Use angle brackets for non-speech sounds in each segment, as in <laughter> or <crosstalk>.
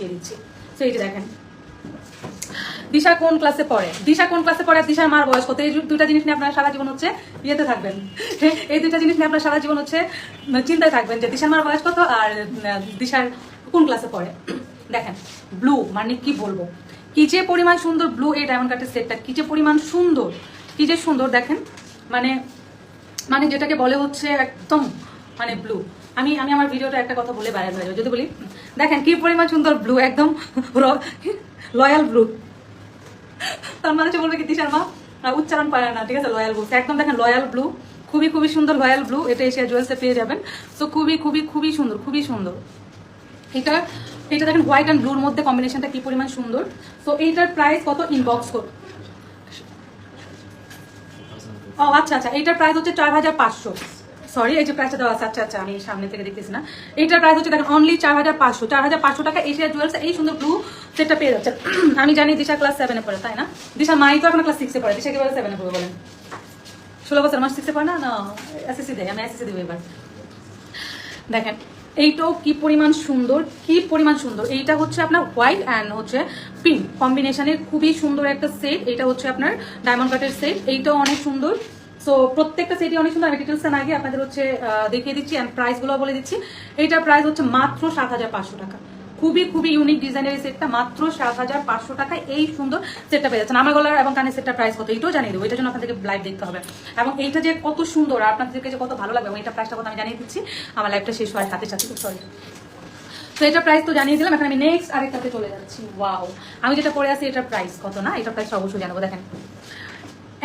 দেখিয়ে দিচ্ছি তো এই যে দেখেন। দিশা কোন ক্লাসে পড়ে? দিশা কোন ক্লাসে পড়ে? দিশার মার বয়স কত? এই দুইটা জিনিস নিয়ে আপনার সারা জীবন হচ্ছে ইয়েতে থাকবেন। <laughs> এই দুইটা জিনিস নিয়ে আপনার সারা জীবন হচ্ছে চিন্তায় থাকবেন যে দিশার মার বয়স কত আর দিশার কোন ক্লাসে পড়ে? <clears throat> দেখেন ব্লু মানে কি বলব? কি যে পরিমাণ সুন্দর ব্লু এই ডায়মন্ড কাটের সেটটা কি যে পরিমাণ সুন্দর? কি যে সুন্দর, দেখেন। মানে মানে যেটাকে বলে হচ্ছে একদম মানে ব্লু আমি আমি আমার ভিডিওটা একটা কথা বলে বাইরে হয়ে যাব। যদি বলি দেখেন কি পরিমাণ সুন্দর ব্লু একদম লয়াল ব্লু তার মানে বলবে কি তিশার মা উচ্চারণ পারে না ঠিক আছে? লয়াল ব্লু একদম দেখেন লয়াল ব্লু খুবই খুবই সুন্দর লয়াল ব্লু এটা এশিয়া জুয়েলসে পেয়ে যাবেন। তো খুবই খুবই খুবই সুন্দর খুবই সুন্দর। এটা এটা দেখেন হোয়াইট অ্যান্ড ব্লুর মধ্যে কম্বিনেশনটা কি পরিমাণ সুন্দর? তো এইটার প্রাইস কত? ইনবক্স কর ও আচ্ছা আচ্ছা। এইটার প্রাইস হচ্ছে চার হাজার পাঁচশো। সরি এই যে প্রাইসটা দেওয়া আছে আচ্ছা আচ্ছা আমি সামনে থেকে দেখতেছি না। এইটার প্রাইস হচ্ছে দেখেন অনলি চার হাজার পাঁচশো, চার হাজার পাঁচশো টাকা এশিয়া জুয়েলস এই সুন্দর ব্লু সেটটা পেয়ে যাচ্ছে। <clears throat> আমি জানি দিশা ক্লাস সেভেনে পড়ে, তাই না? দিশা, মাই তো এখন ক্লাস সিক্সে পড়ে দিশা কীভাবে সেভেনে পড়ে বলেন। ষোলো বছর আমার সিক্সে পড়ে না? না এসএসসি দেয়, আমি এসএসসি দেবো এবার। দেখেন, এইটাও কি পরিমাণ সুন্দর, কি পরিমাণ সুন্দর। এইটা হচ্ছে আপনার হোয়াইট অ্যান্ড হচ্ছে পিঙ্ক কম্বিনেশনের খুবই সুন্দর একটা সেট এটা হচ্ছে আপনার ডায়মন্ড কাটের সেট এইটাও অনেক সুন্দর। সো প্রত্যেকটা সেটই অনেক সুন্দর। আমি ডিটেলস আগে আপনাদের হচ্ছে দেখিয়ে দিচ্ছি অ্যান্ড প্রাইসগুলো বলে দিচ্ছি। এইটার প্রাইস হচ্ছে মাত্র সাত হাজার পাঁচশো টাকা। খুবই খুবই ইউনিক ডিজাইনের এই সেটটা মাত্র সাত হাজার পাঁচশো টাকায় এই সুন্দর সেটটা পেয়ে যাচ্ছেন। আমার গলার এবং কানের সেটটা প্রাইস কত? এইটাও জানিয়ে দেবো। এটার জন্য আপনাদেরকে লাইভ দেখতে হবে। এবং এইটা যে কত সুন্দর আর আপনাদেরকে যে কত ভালো লাগবে এবং এটা প্রাইসটা কত আমি জানিয়ে দিচ্ছি। আমার লাইভটা শেষ হওয়ার সাথে সাথে সরি তো এটা প্রাইস তো জানিয়ে দিলাম। এখন আমি নেক্সট আরেকটাতে চলে যাচ্ছি। ওয়াও আমি যেটা পরে আছি, এটার প্রাইস কত না? এটা প্রাইস অবশ্যই জানাব। দেখেন।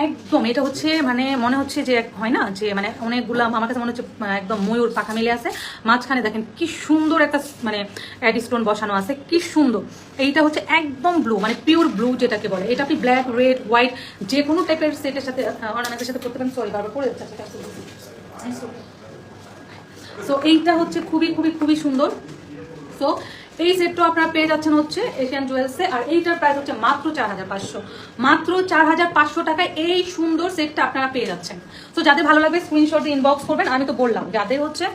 একদম, এটা হচ্ছে মানে মনে হচ্ছে যে হয় না? যে মানে অনেকগুলো আমার কাছে মনে হচ্ছে একদম ময়ূর পাখা মিলে আছে। মাঝখানে দেখেন কি সুন্দর একটা মানে অ্যাডি স্টোন বসানো আছে, কি সুন্দর। এইটা হচ্ছে একদম ব্লু মানে পিওর ব্লু যেটাকে বলে। এটা আপনি ব্ল্যাক রেড হোয়াইট যে কোনো টাইপের সেটের সাথে অর্নামেন্টের সাথে করতে পারেন। সরি বারবার করে যাচ্ছে সেটা সো এইটা হচ্ছে খুবই খুবই খুবই সুন্দর। সো এই সেটটা আপনারা পেয়ে যাচ্ছেন হচ্ছে এশিয়ান জুয়েলসে আর এইটার প্রাইস হচ্ছে মাত্র চার হাজার পাঁচশো। মাত্র চার হাজার পাঁচশো টাকায় এই সুন্দর সেটটা আপনারা পেয়ে যাচ্ছেন। তো যাদের ভালো লাগবে স্ক্রিনশট দিয়ে ইনবক্স করবেন। আমি তো বললাম, যাদের হচ্ছে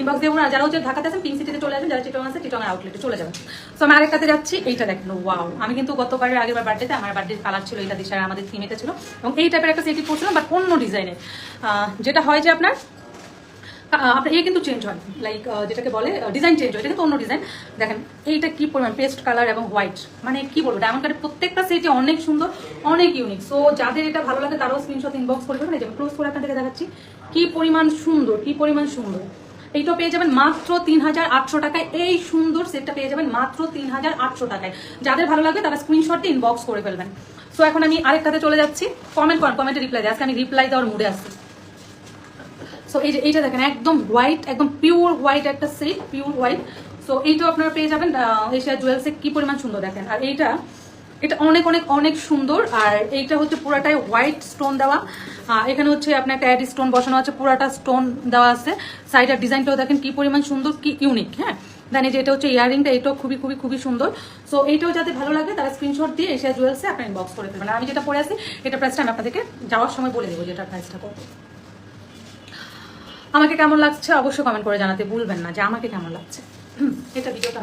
ইনবক্স দেবো না, যারা হচ্ছে ঢাকাতে আছেন পিঙ্ক সিটিতে চলে আসবেন যারা চিটং আছে চিটং আউটলেটে চলে যাবেন। তো আমি আরেকটাতে যাচ্ছি, এইটা দেখেন ওয়াও আমি কিন্তু গতবারের আগের বার্থডেতে আমার বার্থডে কালার ছিল এটা দিশার আমাদের থিমেতে ছিল। এবং এই টাইপের একটা সেটি পড়ছিলাম বাট অন্য ডিজাইনের যেটা হয় যে আপনার আপনার এ কিন্তু চেঞ্জ হয়। লাইক যেটাকে বলে ডিজাইন চেঞ্জ হয়। এটা কিন্তু অন্য ডিজাইন দেখেন, এইটা কি পরিমাণ? পেস্ট কালার এবং হোয়াইট মানে কি বলব? ডায়মন্ড কার্ডের প্রত্যেকটা সেটই অনেক সুন্দর, অনেক ইউনিক সো যাদের এটা ভালো লাগে, তারাও স্ক্রিনশট ইনবক্স করে দেবেন। এই ক্লোজ করে আপনাদেরকে দেখাচ্ছি। কি পরিমাণ সুন্দর, কি পরিমাণ সুন্দর। এইটা পেয়ে যাবেন মাত্র তিন হাজার আটশো টাকায়। এই সুন্দর সেটটা পেয়ে যাবেন মাত্র তিন হাজার আটশো টাকায়। যাদের ভালো লাগবে, তারা স্ক্রিনশট ইনবক্স করে ফেলবেন। সো এখন আমি আরেকটাতে চলে যাচ্ছি। কমেন্ট করেন কমেন্টে রিপ্লাই দেয়। আজকে আমি রিপ্লাই দেওয়ার মুডে আসছি সো এই যে, এইটা দেখেন, একদম হোয়াইট একদম পিওর হোয়াইট একটা সেট পিওর হোয়াইট সো এইটাও আপনারা পেয়ে যাবেন এশিয়া জুয়েলসে কি পরিমাণ সুন্দর দেখেন। আর এইটা, এটা অনেক অনেক অনেক সুন্দর। আর এইটা হচ্ছে পুরাটাই হোয়াইট স্টোন দেওয়া। এখানে হচ্ছে আপনার একটা অ্যাড স্টোন বসানো আছে, পুরাটা স্টোন দেওয়া আছে। সাইডের ডিজাইনটাও দেখেন কি পরিমাণ সুন্দর, কি ইউনিক হ্যাঁ? দেন এই যে, এটা হচ্ছে ইয়ারিংটা এটাও খুবই খুবই খুবই সুন্দর। সো এইটাও যাতে ভালো লাগে, তারা স্ক্রিনশট দিয়ে এশিয়া জুয়েলসে আপনার ইনবক্স করে আর আমি যেটা পরে আছি, এটা প্রাইসটা আমি আপনাদেরকে যাওয়ার সময় বলে দেবো যেটা প্রাইসটা কত। আমাকে কেমন লাগছে অবশ্যই কমেন্ট করে জানাতে ভুলবেন না যে আমাকে কেমন লাগছে। এটা ভিডিওটা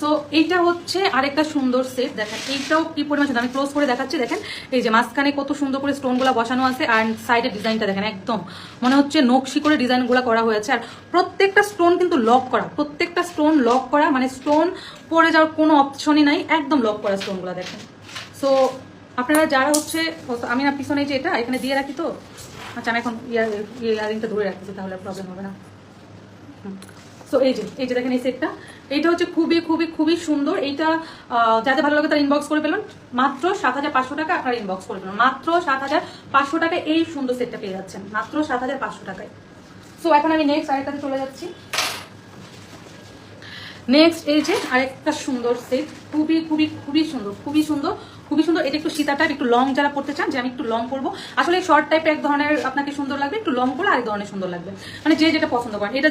সো এইটা হচ্ছে আরেকটা সুন্দর সেট দেখেন, এইটাও কি পরিমাণ আমি ক্লোজ করে দেখাচ্ছি, দেখেন। এই যে মাঝখানে কত সুন্দর করে স্টোনগুলো বসানো আছে আর সাইডের ডিজাইনটা দেখেন, একদম। মনে হচ্ছে নকশি করে ডিজাইনগুলো করা হয়েছে। আর প্রত্যেকটা স্টোন কিন্তু লক করা, প্রত্যেকটা স্টোন লক করা মানে স্টোন পড়ে যাওয়ার কোনো অপশনই নাই, একদম লক করা স্টোনগুলো দেখেন। সো আপনারা যারা হচ্ছে আমি না, পিছনে যে এটা, এখানে দিয়ে রাখি তো? আচ্ছা আমি এখন ইয়ার ইয়ারিংটা ধরে রাখতেছি, তাহলে প্রবলেম হবে না। সো এই যে এই যে দেখেন এই সেটটা এইটা হচ্ছে খুবই খুবই খুবই সুন্দর। এইটা যাতে ভালো লাগে তার ইনবক্স করে ফেলুন। মাত্র সাত হাজার পাঁচশো টাকা আপনারা ইনবক্স করে ফেলুন। মাত্র সাত হাজার পাঁচশো টাকায় এই সুন্দর সেটটা পেয়ে যাচ্ছেন। মাত্র সাত হাজার পাঁচশো টাকায়। সো এখন আমি নেক্সট আরেকটাতে চলে যাচ্ছি। নেক্সট এই যে আরেকটা সুন্দর সেট খুবই খুবই খুবই সুন্দর খুবই সুন্দর খুবই সুন্দর। এটা একটু সীতা টাইপ একটু লং যারা পড়তে চান যে আমি একটু লং করব আসলে শর্ট টাইপ এক ধরনের আপনাকে সুন্দর লাগবে, একটু লং করলে আরেক ধরনের সুন্দর লাগবে। মানে যে যেটা পছন্দ করেন। এটা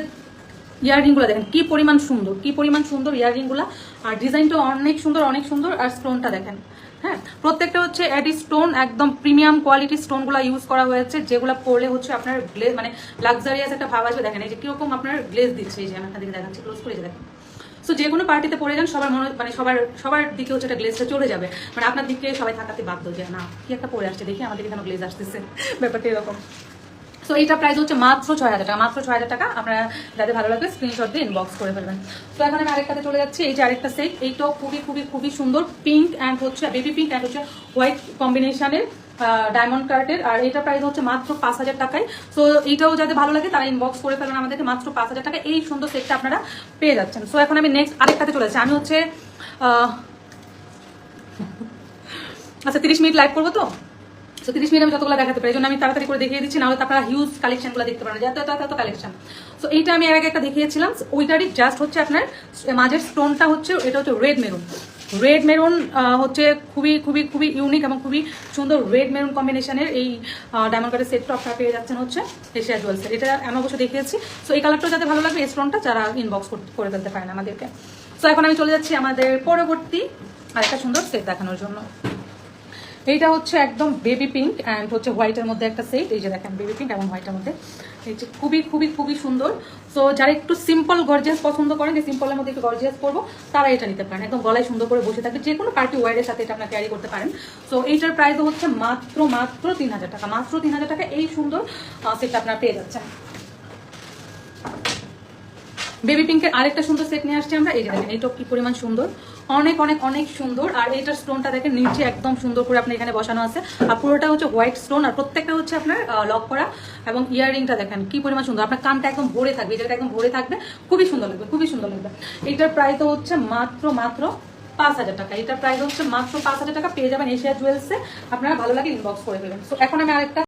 ইয়াররিংগুলো দেখেন, কি পরিমাণ সুন্দর, কি পরিমাণ সুন্দর ইয়াররিংগুলা। আর ডিজাইনটা অনেক সুন্দর অনেক সুন্দর। আর স্টোনটা দেখেন হ্যাঁ? প্রত্যেকটা হচ্ছে অ্যাডি স্টোন একদম প্রিমিয়াম কোয়ালিটি স্টোনগুলো ইউজ করা হয়েছে, যেগুলো পরলে হচ্ছে আপনার গ্লেজ মানে লাক্সারিয়াস একটা ভাব আসবে। দেখেন, এই যে কীরকম আপনার গ্লেজ দিচ্ছে, এই যে আমি আপনাদেরকে দেখাচ্ছি ক্লোজ করে দেখেন। সো যে কোনো পার্টিতে পরে যান, সবার মনে মানে সবার সবার দিকে হচ্ছে একটা গ্লেজটা চলে যাবে। মানে আপনার দিকে সবাই থাকাতে বাধ্য যে, না, কি একটা পরে আসছে, দেখি আমাদের কেন গ্লেজ আসতেছে? <laughs> ব্যাপারটা এরকম। সো এটা প্রাইস হচ্ছে মাত্র ছয় হাজার টাকা। মাত্র ছয় হাজার টাকা আপনারা যাদের ভালো লাগবে স্ক্রিনশট দিয়ে ইনবক্স করে ফেলবেন। তো এখন আমি আরেকটাতে চলে যাচ্ছি। এই যে আরেকটা সেট এইটাও খুবই খুবই খুবই সুন্দর। পিঙ্ক অ্যান্ড হচ্ছে বেবি পিঙ্ক অ্যান্ড হচ্ছে হোয়াইট কম্বিনেশনের ডায়মন্ড কার্ডের আর এটা প্রাইস হচ্ছে মাত্র পাঁচ হাজার টাকায়। সো এইটাও যাদের ভালো লাগে, তারা ইনবক্স করে ফেলেন আমাদেরকে মাত্র পাঁচ হাজার টাকা এই সুন্দর সেটটা আপনারা পেয়ে যাচ্ছেন। সো এখন আমি নেক্সট আরেকটাতে চলে যাচ্ছি। আমি হচ্ছে আচ্ছা তিরিশ মিনিট লাইভ করব তো? তো তিরিশ মিনিট আমি যতগুলো দেখাতে পারি জন্য আমি তাড়াতাড়ি করে দেখিয়ে দিচ্ছি, নাহলে তো আপনারা হিউজ কালেকশনগুলো দেখতে পারেন এত এত এত কালেকশন সো এইটা আমি এর আগে একটা দেখিয়েছিলাম। ওইটারই জাস্ট হচ্ছে আপনার মাঝের স্টোনটা হচ্ছে, এটা হচ্ছে রেড মেরুন রেড মেরুন হচ্ছে খুবই খুবই খুবই ইউনিক এবং খুবই সুন্দর রেড মেরুন কম্বিনেশনের এই ডায়মন্ড কার্ডের সেট টপটা পেয়ে যাচ্ছেন হচ্ছে এশিয়া জুয়েলসের এটা আমি অবশ্য দেখিয়েছি। সো এই কালারটা যাতে ভালো লাগবে এসরনটা যারা ইনবক্স করে ফেলতে পারেন আমাদেরকে। সো এখন আমি চলে যাচ্ছি আমাদের পরবর্তী আরেকটা সুন্দর সেট দেখানোর জন্য। এইটা হচ্ছে একদম বেবি পিঙ্ক অ্যান্ড হচ্ছে হোয়াইটের মধ্যে একটা সেট এই যে দেখেন বেবি পিঙ্ক এবং হোয়াইটের মধ্যে। এই যে খুবই খুবই খুবই সুন্দর। সো যারা একটু সিম্পল গর্জিয়াস পছন্দ করেন, যে সিম্পলের মধ্যে একটু গর্জিয়াস করব তারা এটা নিতে পারেন। একদম গলায় সুন্দর করে বসে থাকবে, যে কোনো পার্টি ওয়ারের সাথে এটা আপনার ক্যারি করতে পারেন। সো এইটার প্রাইসও হচ্ছে মাত্র মাত্র তিন হাজার টাকা, মাত্র তিন হাজার টাকা এই সুন্দর সেটটা আপনারা পেয়ে যাচ্ছেন। বেবি পিঙ্কের আরেকটা সুন্দর সেট নিয়ে আসছি আমরা। এই যে দেখেন, এইটাও কি পরিমাণ সুন্দর। অনেক অনেক অনেক সুন্দর। আর এইটার স্টোনটা দেখেন, নিচে একদম সুন্দর করে আপনার এখানে বসানো আছে। আর পুরোটা হচ্ছে হোয়াইট স্টোন আর প্রত্যেকটা হচ্ছে আপনার লক করা। এবং ইয়াররিংটা দেখেন, কি পরিমাণ সুন্দর। আপনার কানটা একদম ভরে থাকবে এই একদম ভরে থাকবে, খুবই সুন্দর লাগবে, খুবই সুন্দর লাগবে। এইটার প্রাইস হচ্ছে মাত্র মাত্র পাঁচ হাজার টাকা। এটার প্রাইস হচ্ছে মাত্র পাঁচ হাজার টাকা। পেয়ে যাবেন এশিয়া জুয়েলসে আপনারা ভালো লাগে ইনবক্স করে দেবেন। সো এখন আমি আরেকটা